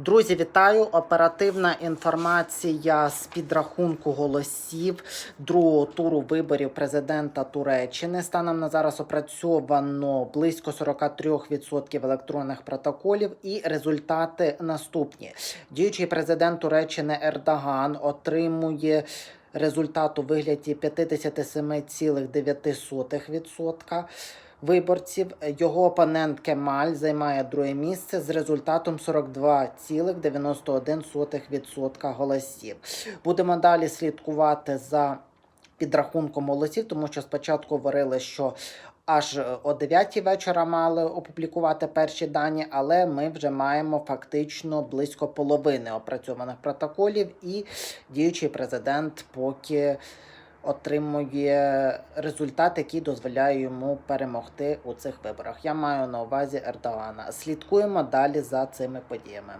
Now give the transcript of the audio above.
Друзі, вітаю! Оперативна інформація з підрахунку голосів другого туру виборів президента Туреччини. Станом на зараз опрацьовано близько 43% електронних протоколів, і результати наступні. Діючий президент Туреччини Ердоган отримує. Результат у вигляді 57,9% виборців. Його опонент Кемаль займає друге місце з результатом 42,91% голосів. Будемо далі слідкувати за підрахунком голосів, тому що спочатку говорили, що аж о 9 вечора мали опублікувати перші дані, але ми вже маємо фактично близько половини опрацьованих протоколів, і діючий президент поки отримує результат, який дозволяє йому перемогти у цих виборах. Я маю на увазі Ердогана. Слідкуємо далі за цими подіями.